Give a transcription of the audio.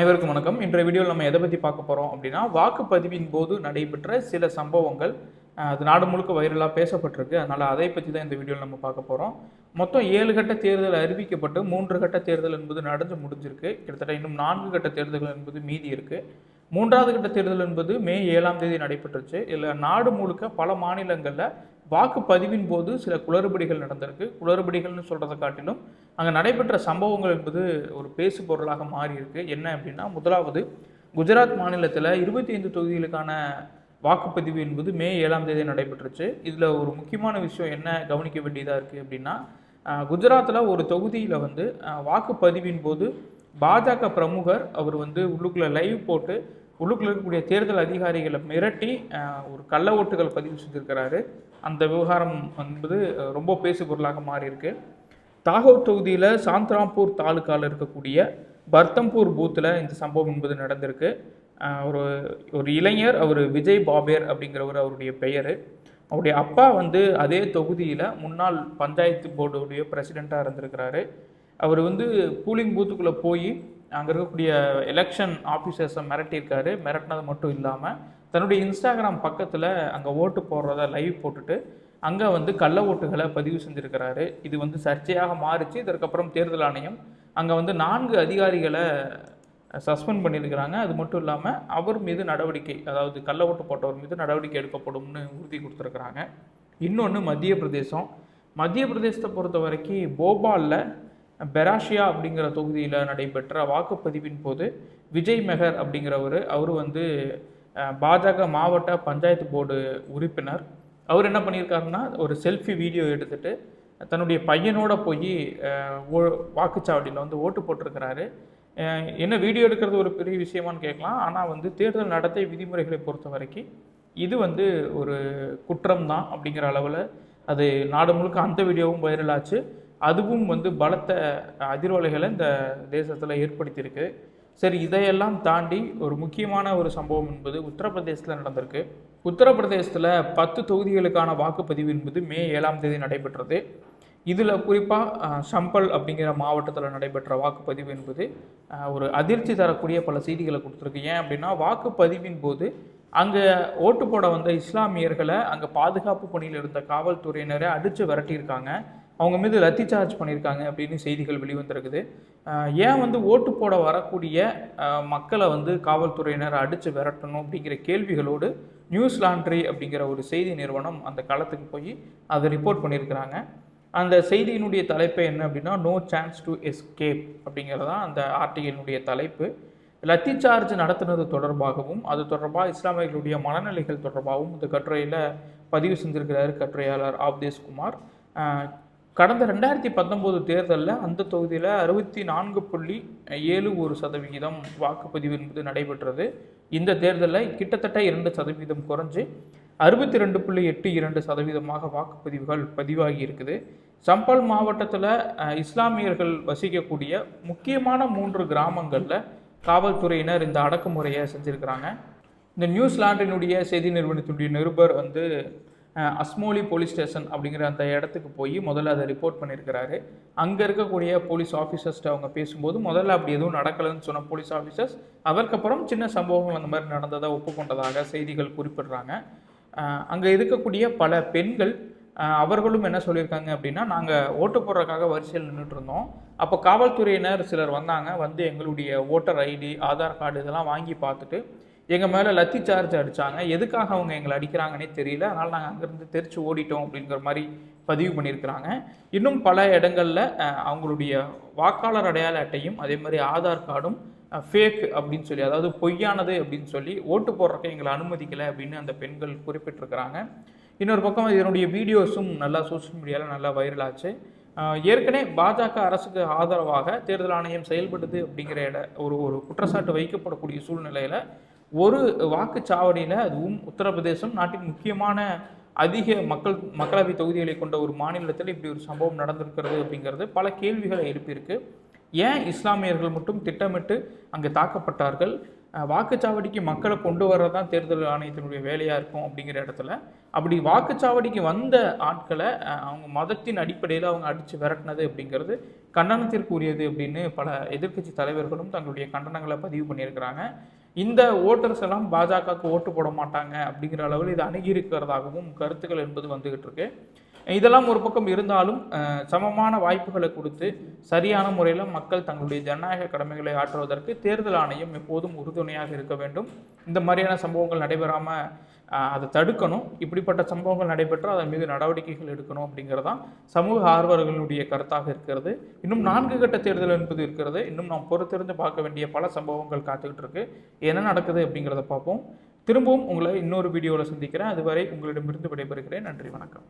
அனைவருக்கும் வணக்கம். இன்றைய வீடியோவில் நம்ம எதை பற்றி பார்க்க போகிறோம் அப்படின்னா வாக்குப்பதிவின் போது நடைபெற்ற சில சம்பவங்கள். அது நாடு முழுக்க வைரலாக பேசப்பட்டிருக்கு. அதனால் அதை பற்றி தான் இந்த வீடியோவில் நம்ம பார்க்க போகிறோம் மொத்தம் ஏழு கட்ட தேர்தல் அறிவிக்கப்பட்டு மூன்று கட்ட தேர்தல் என்பது நடந்து முடிஞ்சிருக்கு. கிட்டத்தட்ட இன்னும் நான்கு கட்ட தேர்தல்கள் என்பது மீதி இருக்குது மூன்றாவது கட்ட தேர்தல் என்பது மே ஏழாம் தேதி நடைபெற்றுச்சு. இதில் நாடு முழுக்க பல மாநிலங்களில் வாக்குப்பதிவின் போது சில குளறுபடிகள் நடந்திருக்கு. குளறுபடிகள்னு சொல்கிறத காட்டிலும் அங்கே நடைபெற்ற சம்பவங்கள் என்பது ஒரு பேசு பொருளாக மாறியிருக்கு. என்ன அப்படின்னா முதலாவது குஜராத் மாநிலத்தில் இருபத்தி ஐந்து தொகுதிகளுக்கான வாக்குப்பதிவு என்பது மே ஏழாம் தேதி நடைபெற்றுச்சு. இதில் ஒரு முக்கியமான விஷயம் என்ன கவனிக்க வேண்டியதாக இருக்குது அப்படின்னா குஜராத்தில் ஒரு தொகுதியில் வந்து வாக்குப்பதிவின் போது பாஜக பிரமுகர் அவர் வந்து உள்ளுக்குள்ளே லைவ் போட்டு உள்ளுக்குள்ள இருக்கக்கூடிய தேர்தல் அதிகாரிகளை மிரட்டி ஒரு கள்ள ஓட்டுகள் பதிவு செஞ்சுருக்கிறாரு. அந்த விவகாரம் என்பது ரொம்ப பேசு பொருளாக மாறி தாகூர் தொகுதியில் சாந்த்ராம்பூர் தாலுக்காவில் இருக்கக்கூடிய பர்தம்பூர் பூத்தில் இந்த சம்பவம் என்பது நடந்திருக்கு. ஒரு ஒரு இளைஞர் அவர் விஜய் பாபேர் அப்படிங்கிறவர் அவருடைய பெயர். அவருடைய அப்பா வந்து அதே தொகுதியில் முன்னாள் பஞ்சாயத்து போர்டுடைய பிரசிடெண்ட்டாக இருந்திருக்கிறாரு. அவர் வந்து பூலிங் பூத்துக்குள்ளே போய் அங்கே இருக்கக்கூடிய எலெக்ஷன் ஆஃபீஸர்ஸை மிரட்டியிருக்காரு. மிரட்டினது மட்டும் இல்லாமல் தன்னுடைய இன்ஸ்டாகிராம் பக்கத்தில் அங்கே ஓட்டு போடுறத லைவ் போட்டுட்டு அங்கே வந்து கள்ள ஓட்டுகளை பதிவு செஞ்சுருக்கிறாரு. இது வந்து சர்ச்சையாக மாறிச்சு. இதற்கப்புறம் தேர்தல் ஆணையம் அங்கே வந்து நான்கு அதிகாரிகளை சஸ்பெண்ட் பண்ணியிருக்கிறாங்க. அது மட்டும் இல்லாமல் அவர் மீது நடவடிக்கை அதாவது கள்ள ஓட்டு போட்டவர் மீது நடவடிக்கை எடுக்கப்படும்னு உறுதி கொடுத்துருக்குறாங்க. இன்னொன்று மத்திய பிரதேசம் மத்திய பிரதேசத்தை பொறுத்த வரைக்கும் போபாலில் பெராஷியா அப்படிங்கிற தொகுதியில் நடைபெற்ற வாக்குப்பதிவின் போது விஜய் மெஹர் அப்படிங்கிறவர் அவர் வந்து பாஜக மாவட்ட பஞ்சாயத்து போர்டு உறுப்பினர். அவர் என்ன பண்ணியிருக்காருன்னா ஒரு செல்ஃபி வீடியோ எடுத்துட்டு தன்னுடைய பையனோட போய் வாக்குச்சாவடியில் வந்து ஓட்டு போட்டிருக்கிறாரு. என்ன வீடியோ எடுக்கிறது ஒரு பெரிய விஷயமான்னு கேட்கலாம். ஆனால் வந்து தேர்தல் நடத்தை விதிமுறைகளை பொறுத்த வரைக்கும் இது வந்து ஒரு குற்றம் தான் அப்படிங்கிற அளவில் அது நாடு முழுக்க அந்த வீடியோவும் வைரல் ஆச்சு அதுவும் வந்து பலத்த அதிர்வலைகளை இந்த தேசத்தில் ஏற்படுத்தியிருக்கு. சரி இதையெல்லாம் தாண்டி ஒரு முக்கியமான ஒரு சம்பவம் என்பது உத்தரப்பிரதேசத்தில் நடந்திருக்கு. உத்தரப்பிரதேசத்தில் பத்து தொகுதிகளுக்கான வாக்குப்பதிவு என்பது மே ஏழாம் தேதி நடைபெற்றது. இதில் குறிப்பாக சம்பல் அப்படிங்கிற மாவட்டத்தில் நடைபெற்ற வாக்குப்பதிவு என்பது ஒரு அதிர்ச்சி தரக்கூடிய பல செய்திகளை கொடுத்துருக்கு. ஏன் அப்படின்னா வாக்குப்பதிவின் போது அங்கே ஓட்டு போட வந்த இஸ்லாமியர்களை அங்கே பாதுகாப்பு பணியில் இருந்த காவல்துறையினரை அடித்து விரட்டியிருக்காங்க. அவங்க மீது லத்தி சார்ஜ் பண்ணியிருக்காங்க அப்படின்னு செய்திகள் வெளிவந்திருக்குது. ஏன் வந்து ஓட்டு போட வரக்கூடிய மக்களை வந்து காவல்துறையினர் அடித்து விரட்டணும் அப்படிங்கிற கேள்விகளோடு நியூஸ் லாண்ட்ரி அப்படிங்கிற ஒரு செய்தி நிறுவனம் அந்த காலத்துக்கு போய் அதை ரிப்போர்ட் பண்ணியிருக்கிறாங்க. அந்த செய்தியினுடைய தலைப்பு என்ன அப்படின்னா நோ சான்ஸ் டு எஸ்கேப் அப்படிங்கிறது தான் அந்த ஆர்டிகளினுடைய தலைப்பு. லத்தி சார்ஜ் நடத்துனது தொடர்பாகவும் அது தொடர்பாக இஸ்லாமியர்களுடைய மனநிலைகள் தொடர்பாகவும் இந்த கட்டுரையில் பதிவு செஞ்சிருக்கிறார் கட்டுரையாளர் ஆப்தேஷ்குமார் கடந்த ரெண்டாயிரத்தி பத்தொம்போது தேர்தலில் அந்த தொகுதியில் அறுபத்தி நான்கு புள்ளி ஏழு ஒரு சதவிகிதம் வாக்குப்பதிவு என்பது நடைபெற்றது. இந்த தேர்தலில் கிட்டத்தட்ட இரண்டு சதவீதம் குறைஞ்சு அறுபத்தி ரெண்டு புள்ளி எட்டு இரண்டு சதவீதமாக வாக்குப்பதிவுகள் பதிவாகி இருக்குது. சம்பல் மாவட்டத்தில் இஸ்லாமியர்கள் வசிக்கக்கூடிய முக்கியமான மூன்று கிராமங்களில் காவல்துறையினர் இந்த அடக்குமுறையை செஞ்சுருக்கிறாங்க. இந்த நியூஸ்லாண்டினுடைய செய்தி நிறுவனத்தினுடைய நிருபர் வந்து அஸ்மோலி போலீஸ் ஸ்டேஷன் அப்படிங்கிற அந்த இடத்துக்கு போய் முதல்ல அதை ரிப்போர்ட் பண்ணியிருக்கிறாரு. அங்கே இருக்கக்கூடிய போலீஸ் ஆஃபீஸர்ஸ்ட்டு அவங்க பேசும்போது முதல்ல அப்படி எதுவும் நடக்கலைன்னு சொன்ன போலீஸ் ஆஃபீஸர்ஸ் அதற்கப்புறம் சின்ன சம்பவங்கள் அந்த மாதிரி நடந்ததை ஒப்புக்கொண்டதாக செய்திகள் குறிப்பிடுறாங்க. அங்கே இருக்கக்கூடிய பல பெண்கள் அவர்களும் என்ன சொல்லியிருக்காங்க அப்படின்னா நாங்கள் ஓட்டு போடுறதுக்காக வரிசையில் நின்றுட்டு இருந்தோம். அப்போ காவல்துறையினர் சிலர் வந்தாங்க வந்து எங்களுடைய ஓட்டர் ஐடி ஆதார் கார்டு இதெல்லாம் வாங்கி பார்த்துட்டு எங்கள் மேலே லத்தி சார்ஜ் அடித்தாங்க எதுக்காக அவங்க எங்களை அடிக்கிறாங்கன்னே தெரியல. அதனால் நாங்கள் அங்கேருந்து தெரிச்சு ஓடிட்டோம் அப்படிங்கிற மாதிரி பதிவு பண்ணியிருக்கிறாங்க. இன்னும் பல இடங்களில் அவங்களுடைய வாக்காளர் அடையாள அட்டையும் அதே மாதிரி ஆதார் கார்டும் ஃபேக் அப்படின்னு சொல்லி அதாவது பொய்யானது அப்படின்னு சொல்லி ஓட்டு போடுறக்க எங்களை அனுமதிக்கலை அப்படின்னு அந்த பெண்கள் குறிப்பிட்டிருக்கிறாங்க. இன்னொரு பக்கம் இதனுடைய வீடியோஸும் நல்லா சோஷியல் மீடியாவில் நல்லா வைரல் ஆச்சு. ஏற்கனவே பாஜக அரசுக்கு ஆதரவாக தேர்தல் ஆணையம் செயல்படுது அப்படிங்கிற இட ஒரு ஒரு குற்றச்சாட்டு வைக்கப்படக்கூடிய சூழ்நிலையில் ஒரு வாக்குச்சாவடியில் அதுவும் உத்தரப்பிரதேசம் நாட்டின் முக்கியமான அதிக மக்கள் மக்களவை தொகுதிகளை கொண்ட ஒரு மாநிலத்தில் இப்படி ஒரு சம்பவம் நடந்திருக்கிறது அப்படிங்கிறது பல கேள்விகளை எழுப்பியிருக்கு. ஏன் இஸ்லாமியர்கள் மட்டும் திட்டமிட்டு அங்கே தாக்கப்பட்டார்கள்? வாக்குச்சாவடிக்கு மக்களை கொண்டு வர்றது தான் தேர்தல் ஆணையத்தினுடைய வேலையாக இருக்கும் அப்படிங்கிற இடத்துல. அப்படி வாக்குச்சாவடிக்கு வந்த ஆட்களை அவங்க மதத்தின் அடிப்படையில் அவங்க அடித்து விரட்டினது அப்படிங்கிறது கண்டனத்திற்குரியது அப்படின்னு பல எதிர்க்கட்சி தலைவர்களும் தங்களுடைய கண்டனங்களை பதிவு பண்ணியிருக்கிறாங்க. இந்த ஓட்டர்ஸ் எல்லாம் பாஜகவுக்கு ஓட்டு போட மாட்டாங்க அப்படிங்கிற அளவில் இது அணுகி இருக்கிறதாகவும் கருத்துக்கள் என்பது வந்துகிட்டு இருக்கு. இதெல்லாம் ஒரு பக்கம் இருந்தாலும் சமமான வாய்ப்புகளை கொடுத்து சரியான முறையில் மக்கள் தங்களுடைய ஜனநாயக கடமைகளை ஆற்றுவதற்கு தேர்தல் ஆணையம் எப்போதும் உறுதுணையாக இருக்க வேண்டும். இந்த மாதிரியான சம்பவங்கள் நடைபெறாமல் அதை தடுக்கணும். இப்படிப்பட்ட சம்பவங்கள் நடைபெற்றால் அதன் மீது நடவடிக்கைகள் எடுக்கணும் அப்படிங்கிறதான் சமூக ஆர்வலர்களுடைய கருத்தாக இருக்கிறது. இன்னும் நான்கு கட்ட தேர்தல் என்பது இருக்கிறது. இன்னும் நாம் பொறுத்திருந்து பார்க்க வேண்டிய பல சம்பவங்கள் காத்துக்கிட்டு இருக்கு. என்ன நடக்குது அப்படிங்கிறத பார்ப்போம். திரும்பவும் உங்களை இன்னொரு வீடியோவில் சந்திக்கிறேன். அதுவரை உங்களிடமிருந்து விடைபெறுகிறேன். நன்றி வணக்கம்.